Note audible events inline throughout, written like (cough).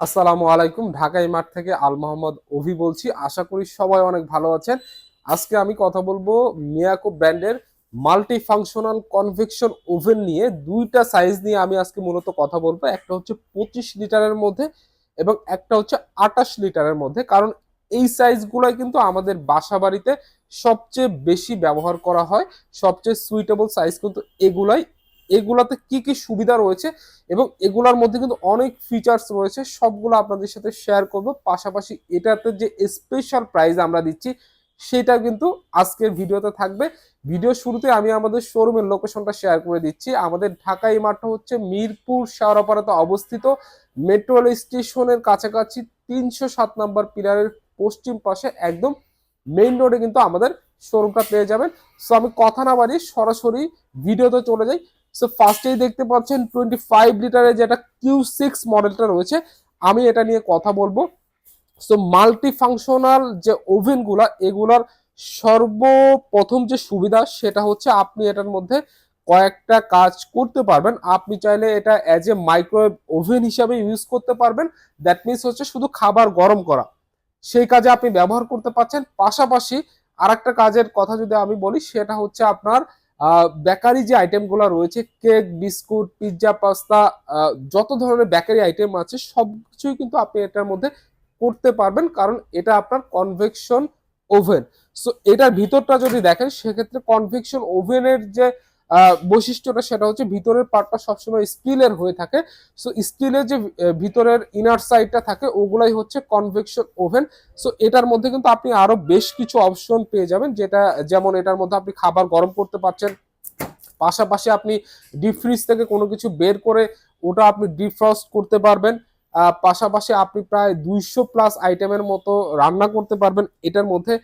আসসালামু আলাইকুম ঢাকাই মাঠ থেকে আল মোহাম্মদ অভি বলছি। আশা করি সবাই অনেক ভালো আছেন। আজকে আমি কথা বলব মিয়াকো ব্র্যান্ডের মাল্টি ফাংশনাল কনভেকশন ওভেন নিয়ে। দুইটা সাইজ নিয়ে আমি আজকে মূলত কথা বলব। একটা হচ্ছে পঁচিশ লিটারের মধ্যে এবং একটা হচ্ছে আটাশ লিটারের মধ্যে। কারণ এই সাইজগুলোই কিন্তু আমাদের বাসা বাড়িতে সবচেয়ে বেশি ব্যবহার করা হয়। সবচেয়ে সুইটেবল সাইজ কিন্তু এগুলাই এগুলাতে কি কি সুবিধা রয়েছে এবং এগুলার মধ্যে কিন্তু অনেক ফিচার্স রয়েছে, সবগুলো আপনাদের সাথে শেয়ার করব। পাশাপাশি এটাতে যে স্পেশাল প্রাইজ আমরা দিচ্ছি সেটা কিন্তু আজকের ভিডিওতে থাকবে। ভিডিও শুরুতে আমি আমাদের শোরুমের লোকেশনটা শেয়ার করে দিচ্ছি। আমাদের ঢাকা এই মাঠটা হচ্ছে মিরপুর শাওরাপাড়াতে অবস্থিত। মেট্রো রেল স্টেশনের কাছাকাছি তিনশো সাত নম্বর পিলারের পশ্চিম পাশে একদম মেইন রোডে কিন্তু আমাদের শোরুমটা পেয়ে যাবেন। সো আমি কথা না বাড়িয়ে সরাসরি ভিডিওতে চলে যাই। সো ফার্স্টেই দেখতে পাচ্ছেন টোয়েন্টি ফাইভ লিটারের যেটা কিউ সিক্স মডেলটা রয়েছে, আমি এটা নিয়ে কথা বলব। সো মাল্টি ফাংশনাল যে ওভেনগুলা এগুলার সর্বপ্রথম যে সুবিধা, সেটা হচ্ছে আপনি এটার মধ্যে কয়েকটা কাজ করতে পারবেন। আপনি চাইলে এটা অ্যাজ এ মাইক্রোওয়েভ ওভেন হিসাবে ইউজ করতে পারবেন। দ্যাট মিনস হচ্ছে শুধু খাবার গরম করা। সেই কাজে আপনি ব্যবহার করতে পারছেন। পাশাপাশি আর একটা কাজের কথা যদি আমি বলি, সেটা হচ্ছে আপনার বেকারি যে আইটেমগুলো রয়েছে, কেক, বিস্কুট পিৎজা পাস্তা যত ধরনের বেকারি আইটেম আছে সব কিছুই কিন্তু আপনি এটার মধ্যে করতে পারবেন, কারণ এটা আপনার কনভেকশন ওভেন সো এটার ভিতরটা যদি দেখেন, সেক্ষেত্রে কনভেকশন ওভেনের যে বৈশিষ্ট্যটা সেটা হচ্ছে ভিতরের পার্টটা সবসময় স্টিলের হয়ে থাকে। সো স্টিলের যে ভিতরের ইনার সাইডটা থাকে, ওগুলাই হচ্ছে কনভেকশন ওভেন সো এটার মধ্যে কিন্তু আপনি আরও বেশ কিছু অপশন পেয়ে যাবেন, যেটা যেমন এটার মধ্যে আপনি খাবার গরম করতে পারছেন। পাশাপাশি আপনি ডিপ ফ্রিজ থেকে কোনো কিছু বের করে ওটা আপনি ডিফ্রস্ট করতে পারবেন। পাশাপাশি আপনি প্রায় দুইশো প্লাস আইটেমের মতো রান্না করতে পারবেন। এটার মধ্যে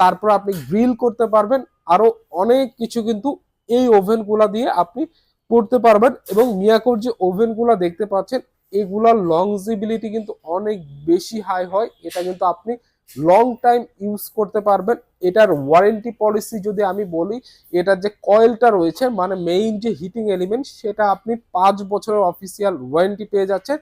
তারপর আপনি গ্রিল করতে পারবেন। আরও অনেক কিছু কিন্তু এই ওভেনগুলা দিয়ে আপনি করতে পারবেন এবং মিয়াকোর যে ওভেনগুলা দেখতে পাচ্ছেন, এগুলার লংজিবিলিটি কিন্তু অনেক বেশি হাই হয়। এটা কিন্তু আপনি লং টাইম ইউজ করতে পারবেন। এটার ওয়ারেন্টি পলিসি যদি আমি বলি, এটার যে কয়েলটা রয়েছে মানে মেইন যে হিটিং এলিমেন্ট সেটা আপনি পাঁচ বছরের অফিসিয়াল ওয়ারেন্টি পেয়ে যাচ্ছেন।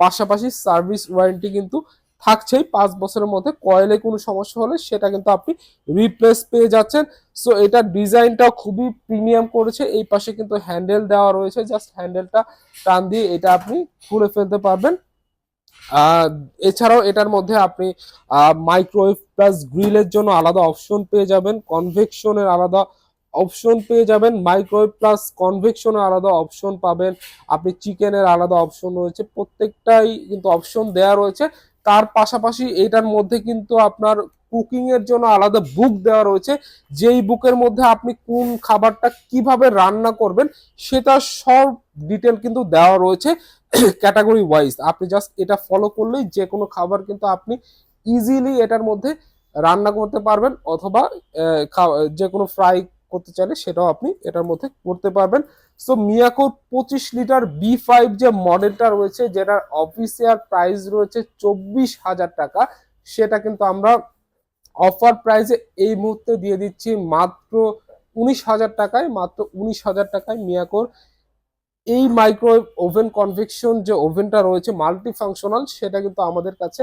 পাশাপাশি সার্ভিস ওয়ারেন্টি কিন্তু থাকছেই। পাঁচ বছরের মধ্যে কয়েলে কোনো সমস্যা হলে সেটা কিন্তু আপনি রিপ্লেস পেয়ে যাচ্ছেন। সো এটার ডিজাইনটা খুবই প্রিমিয়াম করেছে। এই পাশে কিন্তু হ্যান্ডেল দেওয়া রয়েছে। জাস্ট হ্যান্ডেলটা টান দিয়ে এটা আপনি খুলে ফেলতে পারবেন। এছাড়াও এটার মধ্যে আপনি মাইক্রোওয়েভ প্লাস গ্রিলের জন্য আলাদা অপশন পেয়ে যাবেন। কনভেকশনের আলাদা অপশন পেয়ে যাবেন। মাইক্রোওয়েভ প্লাস কনভেকশনের আলাদা অপশন পাবেন। আপনি চিকেনের আলাদা অপশন রয়েছে। প্রত্যেকটাই কিন্তু অপশন দেওয়া রয়েছে। তার পাশাপাশি এটার মধ্যে কিন্তু আপনার কুকিং এর জন্য আলাদা বুক দেওয়া রয়েছে। যেই বুকের মধ্যে আপনি কোন খাবারটা কীভাবে রান্না করবেন, সেটা সব ডিটেল কিন্তু দেওয়া রয়েছে (clears throat) ক্যাটাগরি ওয়াইজ আপনি জাস্ট এটা ফলো করলেই যে কোনো খাবার কিন্তু আপনি ইজিলি এটার মধ্যে রান্না করতে পারবেন, অথবা যে কোনো ফ্রাই করতে চাইলে সেটাও আপনি এটার মধ্যে করতে পারবেন। সো মিয়াকোর পঁচিশ লিটার বি ফাইভ যে মডেলটা রয়েছে, যেটার অফিসিয়াল প্রাইস রয়েছে চব্বিশ হাজার টাকা, সেটা কিন্তু আমরা অফার প্রাইসে এই মুহূর্তে দিয়ে দিচ্ছি মাত্র উনিশ হাজার টাকায়, মাত্র উনিশ হাজার টাকায় মিয়াকোর এই মাইক্রোওয়েভ ওভেন কনভেকশন যে ওভেনটা রয়েছে মাল্টি ফাংশনাল সেটা কিন্তু আমাদের কাছে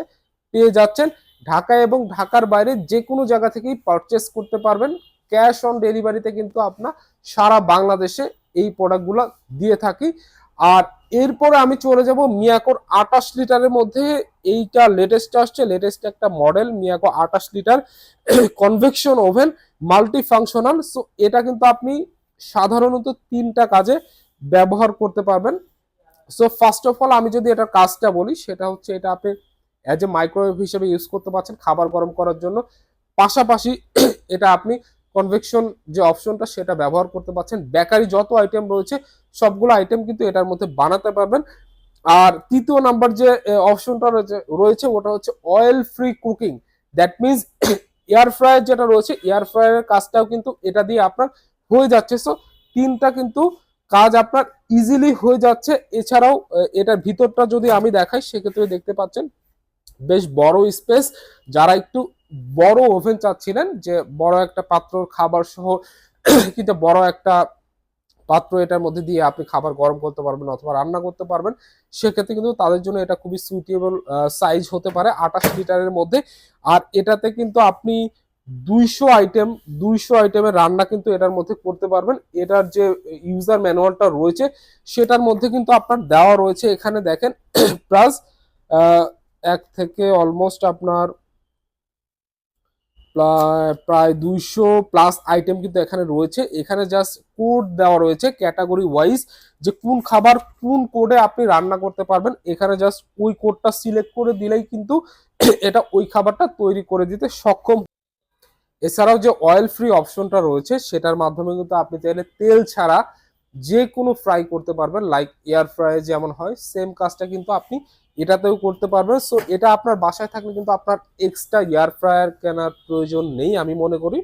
পেয়ে যাচ্ছেন। ঢাকা এবং ঢাকার বাইরে যে কোনো জায়গা থেকেই পারচেস করতে পারবেন। ক্যাশ অন ডেলিভারিতে কিন্তু আপনার সারা বাংলাদেশে এই প্রোডাক্টগুলো দিয়ে থাকি। আর এরপরে আমি চলে যাব মিয়াকোর আটাশ লিটারের মধ্যে। এইটা লেটেস্ট আসছে লেটেস্ট একটা মডেল মিয়াকো আটাশ litre convection oven multi functional so এটা কিন্তু আপনি সাধারণত তিনটা কাজে ব্যবহার করতে পারবেন। সো ফার্স্ট অফ অল আমি যদি এটার কাজটা বলি, সেটা হচ্ছে এটা আপনি অ্যাজ এ মাইক্রোওয়েভ হিসেবে ইউজ করতে পারছেন, খাবার গরম করার জন্য। পাশাপাশি এটা আপনি কনভেকশন যে অপশনটা সেটা ব্যবহার করতে পারছেন। বেকারি যত আইটেম রয়েছে, সবগুলো আইটেম কিন্তু এটার মধ্যে বানাতে পারবেন। আর তৃতীয় নাম্বার যে অপশনটা রয়েছে রয়েছে, ওটা হচ্ছে oil free cooking that means air fryer যেটা রয়েছে এয়ার ফ্রায়ারের কাজটাও কিন্তু এটা দিয়ে আপনার হয়ে যাচ্ছে। সো তিনটা কিন্তু কাজ আপনার ইজিলি হয়ে যাচ্ছে। এছাড়াও এটার ভিতরটা যদি আমি দেখাই, সেক্ষেত্রে দেখতে পাচ্ছেন, বেশ বড় স্পেস যারা একটু বড় ওভেন চাচ্ছিলেন যে বড় একটা পাত্র খাবার সহ, কিন্তু বড় একটা পাত্র এটার মধ্যে দিয়ে আপনি খাবার গরম করতে পারবেন অথবা রান্না করতে পারবেন, সেক্ষেত্রে কিন্তু তাদের জন্য এটা খুবই সুইটেবল সাইজ হতে পারে আঠাশ লিটারের মধ্যে। আর এটাতে কিন্তু আপনি দুইশো আইটেম দুইশো আইটেমের রান্না কিন্তু এটার মধ্যে করতে পারবেন। এটার যে ইউজার ম্যানুয়ালটা রয়েছে, সেটার মধ্যে কিন্তু আপনার দেওয়া রয়েছে। এখানে দেখেন (clears throat) প্লাস এক থেকে অলমোস্ট আপনার প্রায় দুইশো প্লাস আইটেম কিন্তু এখানে রয়েছে। এখানে জাস্ট কোড দেওয়া রয়েছে ক্যাটাগরি ওয়াইজ যে কোন খাবার কোন কোডে আপনি রান্না করতে পারবেন। এখানে জাস্ট ওই কোডটা সিলেক্ট করে দিলেই কিন্তু (coughs) এটা ওই খাবারটা তৈরি করে দিতে সক্ষম। এছাড়াও যে অয়েল ফ্রি অপশনটা রয়েছে, সেটার মাধ্যমে কিন্তু আপনি চাইলে তেল ছাড়া যে কোনো ফ্রাই করতে পারবেন লাইক এয়ার ফ্রাই যেমন হয় সেম কাজটা কিন্তু আপনি এটাতেও করতে পারবেন। সো এটা আপনার বাসায় থাকলে কিন্তু আপনার এক্সট্রা এয়ার ফ্রায়ার কেনার প্রয়োজন নেই, আমি মনে করি।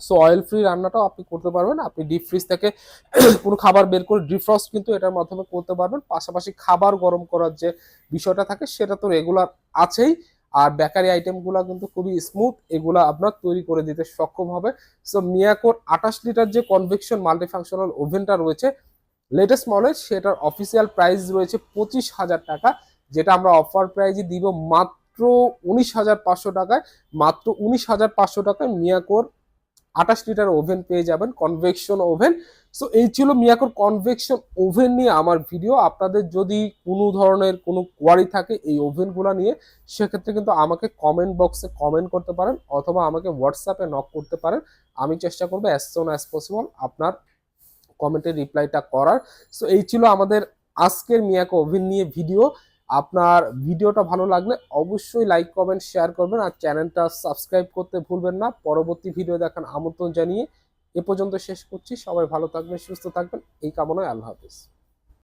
সো অয়েল ফ্রি রান্নাটাও আপনি করতে পারবেন। আপনি ডিপ ফ্রিজ থেকে (coughs) কোনো খাবার বের করে ডিফ্রস্ট কিন্তু এটার মাধ্যমে করতে পারবেন। পাশাপাশি খাবার গরম করার যে বিষয়টা থাকে, সেটা তো রেগুলার আছেই। আর বেকারি আইটেমগুলো কিন্তু খুবই স্মুথ এগুলো আপনার তৈরি করে দিতে সক্ষম হবে। সো মিয়াকোর আঠাশ লিটার যে কনভেকশন মাল্টিফাংশনাল ওভেনটা রয়েছে লেটেস্ট মডেল সেটার অফিসিয়াল প্রাইস রয়েছে পঁচিশ হাজার টাকা, যেটা আমরা অফার প্রাইজে দিব মাত্র উনিশ হাজার পাঁচশো টাকায়। মাত্র উনিশ হাজার পাঁচশো টাকায় মিয়াকোর আঠাশ লিটার ওভেন পেয়ে যাবেন কনভেকশন ওভেন সো এই ছিল মিয়াকোর কনভেকশন ওভেন নিয়ে আমার ভিডিও আপনাদের যদি কোনো ধরনের কোনো কোয়ারি থাকে এই ওভেনগুলো নিয়ে, সেক্ষেত্রে কিন্তু আমাকে কমেন্ট বক্সে কমেন্ট করতে পারেন অথবা আমাকে হোয়াটসঅ্যাপে নক করতে পারেন। আমি চেষ্টা করব অ্যাজ সোন অ্যাজ পসিবল আপনার কমেন্টের রিপ্লাইটা করার। সো এই ছিল আমাদের আজকের মিয়াকো ওভেন নিয়ে ভিডিও আপনার ভিডিওটা ভালো লাগলে অবশ্যই লাইক কমেন্ট শেয়ার করবেন আর চ্যানেলটা সাবস্ক্রাইব করতে ভুলবেন না। পরবর্তী ভিডিও দেখার আমন্ত্রণ জানিয়ে এ পর্যন্ত শেষ করছি। সবাই ভালো থাকবেন সুস্থ থাকবেন। এই কামনায় আল্লাহ হাফিজ।